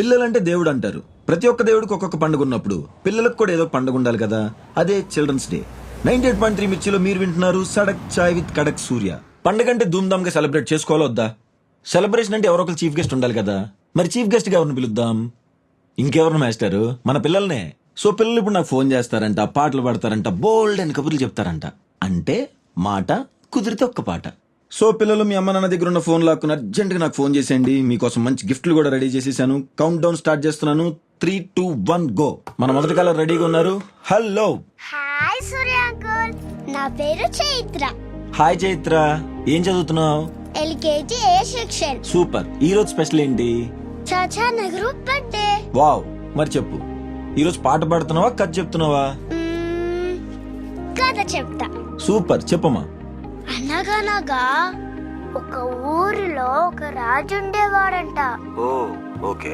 పిల్లలంటే దేవుడు అంటారు ప్రతి ఒక్క దేవుడికి ఒక్కొక్క పండుగ ఉన్నప్పుడు పిల్లలకు కూడా ఏదో పండుగ ఉండాలి కదా? అదే Children's Day. Ninety eight point three మిర్చిలో మీరు వింటున్నారు సడక్ చాయ్ విత్ కడక్ సూర్య. పండుగ అంటే ధూమ్ధామ్గా సెలబ్రేట్ చేసుకోవాలో వద్దా? సెలబ్రేషన్ అంటే ఎవరో ఒకరు చీఫ్ గెస్ట్ ఉండాలి కదా? మరి చీఫ్ గెస్ట్గా ఎవరిని పిలుద్దాం? ఇంకెవరిని మేస్టారు? మన పిల్లల్నే. సో పిల్లలు ఇప్పుడు నాకు ఫోన్ చేస్తారంట పాటలు పాడతారంట బోల్డ్ అని కబుర్లు చెప్తారంట. అంటే మాట కుదిరితే ఒక్క పాట. సో పిల్లలు మీ అమ్మ నాన్న దగ్గర ఉన్న ఫోన్ లాక్కుని అర్జెంట్గా నాకు ఫోన్ చేసేయండి. మీకోసం మంచి గిఫ్ట్లు కూడా రెడీ చేసేసాను. కౌంట్ డౌన్ స్టార్ట్ చేస్తున్నాను. Three two one go. మన మొదటి కాలం రెడీగా ఉన్నారు. హలో హాయ్ సూర్య అంకుల్ నా పేరు చైత్ర. హాయ్ చైత్ర. ఏం చదువుతున్నావు? ఎల్కేజీ ఏ సెక్షన్ సూపర్ ఈ రోజు స్పెషల్ ఏంటి? చాచా నగరు బర్త్డే వావ్ మరి చెప్పు. ఈ రోజు పాట పాడుతున్నావా కథ చెప్తున్నావా? కథ చెప్తా. సూపర్ చెప్పమ్మా. అనగనగా ఒక ఊరిలో ఒక రాజు ఉండేవాడంట ఓ ఓకే.